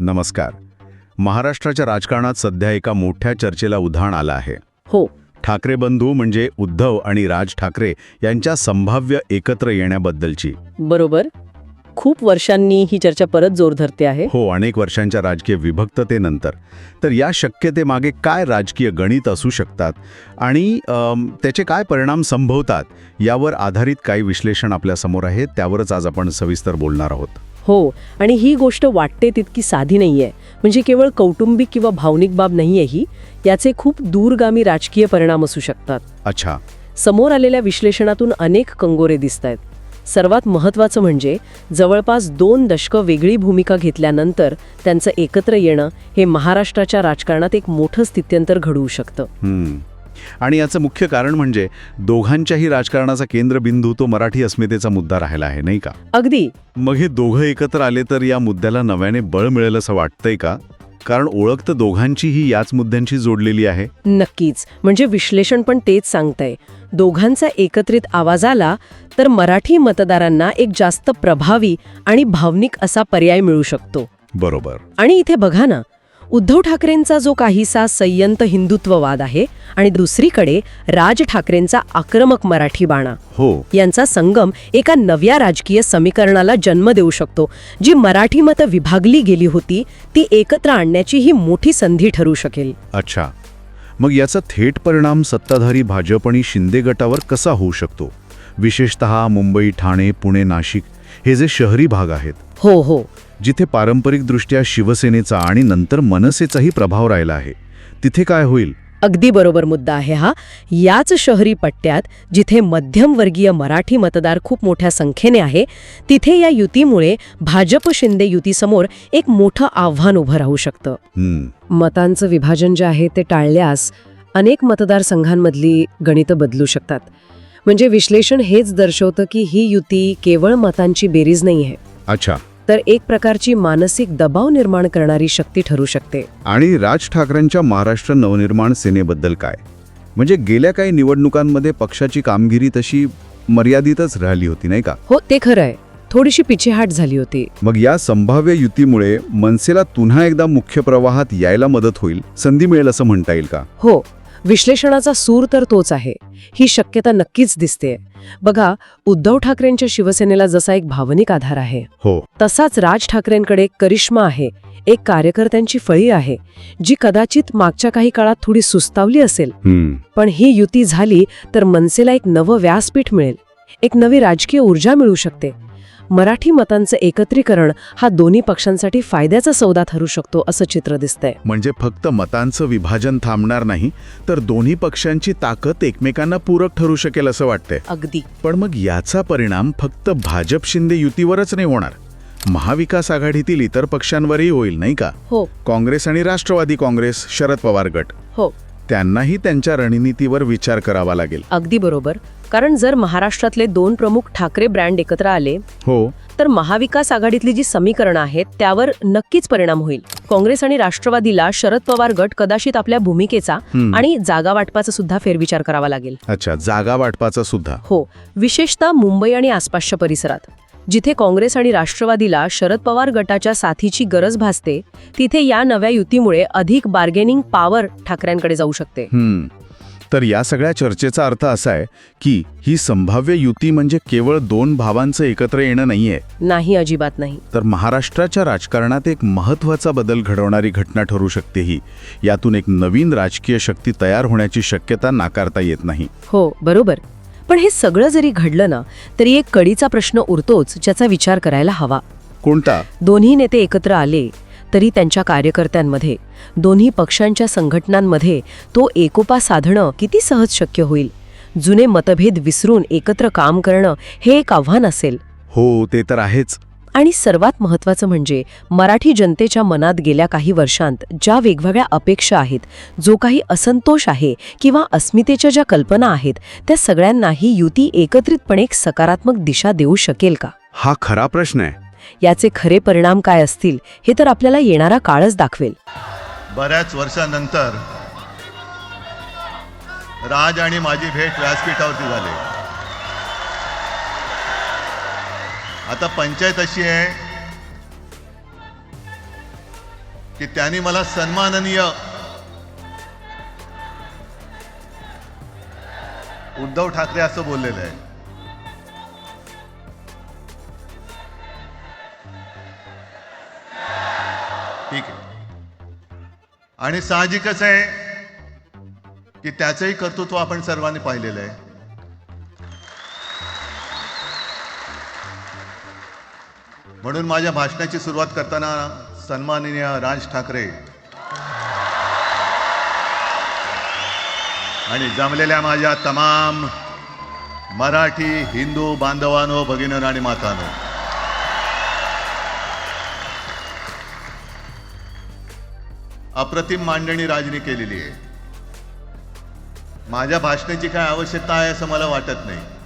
नमस्कार. महाराष्ट्राच्या राजकारणात सध्या एका मोठ्या चर्चेला उधाण आलं आहे. हो. ठाकरे बंधू म्हणजे उद्धव आणि राज ठाकरे यांच्या संभाव्य एकत्र येण्याबद्दलची. बरोबर. खूप वर्षांनी ही चर्चा परत जोर धरते आहे. हो अनेक वर्षांच्या राजकीय विभक्ततेनंतर. तर या शक्यतेमागे काय राजकीय गणित असू शकतात आणि त्याचे काय परिणाम संभवतात यावर आधारित काही विश्लेषण आपल्यासमोर आहे त्यावरच आज आपण सविस्तर बोलणार आहोत. हो आणि ही गोष्ट वाटते तितकी साधी नाहीये. म्हणजे केवळ कौटुंबिक किंवा भावनिक बाब नाहीये ही याचे खूप दूरगामी राजकीय परिणाम असू शकतात. अच्छा. समोर आलेल्या विश्लेषणातून अनेक कंगोरे दिसत आहेत सर्वात महत्त्वाचं म्हणजे जवळपास दोन दशकं वेगळी भूमिका घेतल्यानंतर त्यांचं एकत्र येणं हे महाराष्ट्राच्या राजकारणात एक मोठं स्थित्यंतर घडवू शकतं. आणि याचं मुख्य कारण म्हणजे दोघांच्याही राजकारणाचा केंद्रबिंदू तो मराठी अस्मितेचा मुद्दा राहिला आहे नाही का? अगदी. मग हे दोघं एकत्र आले तर या मुद्द्याला नव्याने बळ मिळेल असं वाटतंय का? कारण ओळख तर दोघांचीही याच मुद्द्यांशी जोडलेली आहे. नक्कीच. म्हणजे विश्लेषण पण तेच सांगतंय. दोघांचा एकत्रित आवाज आला तर मराठी मतदारांना एक जास्त प्रभावी आणि भावनिक असा पर्याय मिळू शकतो. बरोबर. आणि इथे बघा ना उद्धव ठाकरेंचा जो काहीसा संयंत हिंदुत्ववाद आहे आणि दुसरीकडे राज ठाकरेंचा आक्रमक मराठी बाणा. हो. यांचा संगम एका नव्या राजकीय समीकरणाला जन्म देऊ शकतो. जी मराठी मतं विभागली गेली होती ती एकत्र आणण्याची ही मोठी संधी ठरू शकेल. अच्छा. मग याचा थेट परिणाम सत्ताधारी भाजप आणि शिंदे गटावर कसा होऊ शकतो? विशेषतः मुंबई ठाणे पुणे नाशिक हे जे शहरी भाग आहेत. हो हो. जिथे पारंपरिकदृष्ट्या शिवसेनेचा आणि नंतर मनसेचाही प्रभाव राहिला आहे. तिथे काय होईल? अगदी बरोबर मुद्दा आहे हा. याच शहरी पट्ट्यात जिथे मध्यमवर्गीय मराठी मतदार खूप मोठ्या संख्येने आहे तिथे या युतीमुळे भाजप शिंदे युतीसमोर एक मोठं आव्हान उभं राहू शकतं. मतांचं विभाजन जे आहे ते टाळल्यास अनेक मतदारसंघांमधली गणितं बदलू शकतात. म्हणजे विश्लेषण हेच दर्शवतं की ही युती केवळ मतांची बेरीज नाही आहे. अच्छा. तर एक प्रकारची मानसिक दबाव निर्माण करणारी शक्ती ठरू शकते. आणि राज ठाकरेंच्या महाराष्ट्र नवनिर्माण सेनेबद्दल काय? म्हणजे गेल्या काही निवडणुकांमध्ये पक्षाची कामगिरी तशी मर्यादितच राहिली होती नाही का? हो ते खरं आहे. थोडीशी पिछेहाट झाली होती. मग या संभाव्य युतीमुळे मनसेला पुन्हा एकदा मुख्य प्रवाहात यायला मदत होईल संधी मिळेल असं म्हणता येईल का? हो विश्लेषणाचा सूर तर तोच आहे. ही शक्यता नक्कीच दिसते बघा उद्धव ठाकरेंच्या शिवसेनेला जसा एक भावनिक आधार आहे हो. तसाच राज ठाकरेंकडे एक करिश्मा आहे एक कार्यकर्त्यांची फळी आहे जी कदाचित मागच्या काही काळात थोडी सुस्तावली असेल. पण ही युती झाली तर मनसेला एक नवं व्यासपीठ मिळेल. एक नवी राजकीय ऊर्जा मिळू शकते. मराठी मतांचं एकत्रीकरण हा दोन्ही पक्षांसाठी फायद्याचा सौदा ठरू शकतो असं चित्र दिसतंय. म्हणजे फक्त मतांचं विभाजन थांबणार नाही तर दोन्ही पक्षांची ताकद एकमेकांना पूरक ठरू शकेल असं वाटतंय. अगदी. पण मग याचा परिणाम फक्त भाजप शिंदे युतीवरच नाही होणार. महाविकास आघाडीतील इतर पक्षांवरही होईल नाही का? हो. काँग्रेस आणि राष्ट्रवादी काँग्रेस शरद पवार गट. हो. त्यांनाही त्यांच्या रणनीतीवर विचार करावा लागेल. अगदी बरोबर. कारण जर महाराष्ट्रातले दोन प्रमुख ठाकरे ब्रँड एकत्र आले हो. तर महाविकास आघाडीतली जी समीकरणं आहेत त्यावर नक्कीच परिणाम होईल. काँग्रेस आणि राष्ट्रवादीला शरद पवार गट कदाचित आपल्या भूमिकेचा. आणि जागा वाटपाचा सुद्धा फेरविचार करावा लागेल. अच्छा जागा वाटपाचा सुद्धा. हो. विशेषतः मुंबई आणि आसपासच्या परिसरात. जिथे काँग्रेस आणि राष्ट्रवादीला शरद पवार गटाच्या साथीची गरज भासते तिथे या नव्या युतीमुळे अधिक बार्गेनिंग पॉवर ठाकऱ्यांकडे जाऊ शकते. तर या सगळ्या चर्चेचा अर्थ असा आहे की ही संभाव्य युती म्हणजे केवळ दोन भावांचं एकत्र येणं नाहीये. नाही अजिबात नाही. तर महाराष्ट्राच्या राजकारणात एक महत्त्वाचा बदल घडवणारी घटना ठरू शकते ही. यातून एक नवीन राजकीय शक्ती तयार होण्याची शक्यता नाकारता येत नाही. हो बरोबर. पण हे सगळं जरी घडलं ना तरी एक कडीचा प्रश्न उरतोच ज्याचा विचार करायला हवा. कोणता? दोन्ही नेते एकत्र आले तरी त्यांच्या कार्यकर्त्यांमध्ये दोन्ही पक्षांच्या संघटनांमध्ये तो एकोपा साधणं किती सहज शक्य होईल? जुने मतभेद विसरून एकत्र काम करणं हे एक आव्हान असेल. हो ते तर आहेच. आणि सर्वात महत्त्वाचं म्हणजे मराठी जनतेच्या मनात गेल्या काही वर्षांत ज्या वेगवेगळ्या अपेक्षा आहेत जो काही असंतोष आहे किंवा अस्मितेच्या ज्या कल्पना आहेत त्या सगळ्यांनाही युती एकत्रितपणे एक सकारात्मक दिशा देऊ शकेल का? हा खरा प्रश्न आहे. याचे खरे परिणाम काय असतील हे तर आपल्याला येणारा काळच दाखवेल. बऱ्याच वर्षानंतर राज आणि माझी भेट व्यासपीठावरती झाली. आता पंचायत अशी आहे की त्यांनी मला सन्माननीय उद्धव ठाकरे असं बोललेलं आहे. ठीक आहे. आणि साहजिकच आहे की त्याचंही कर्तृत्व आपण सर्वांनी पाहिलेलं आहे. म्हणून माझ्या भाषणाची सुरुवात करताना सन्माननीय राज ठाकरे आणि जमलेल्या माझ्या तमाम मराठी हिंदू बांधवानो भगिनीनो आणि मातानो. अप्रतिम मांडणी राजनी केलेली आहे. माझ्या भाषणाची काय आवश्यकता आहे असं मला वाटत नाही.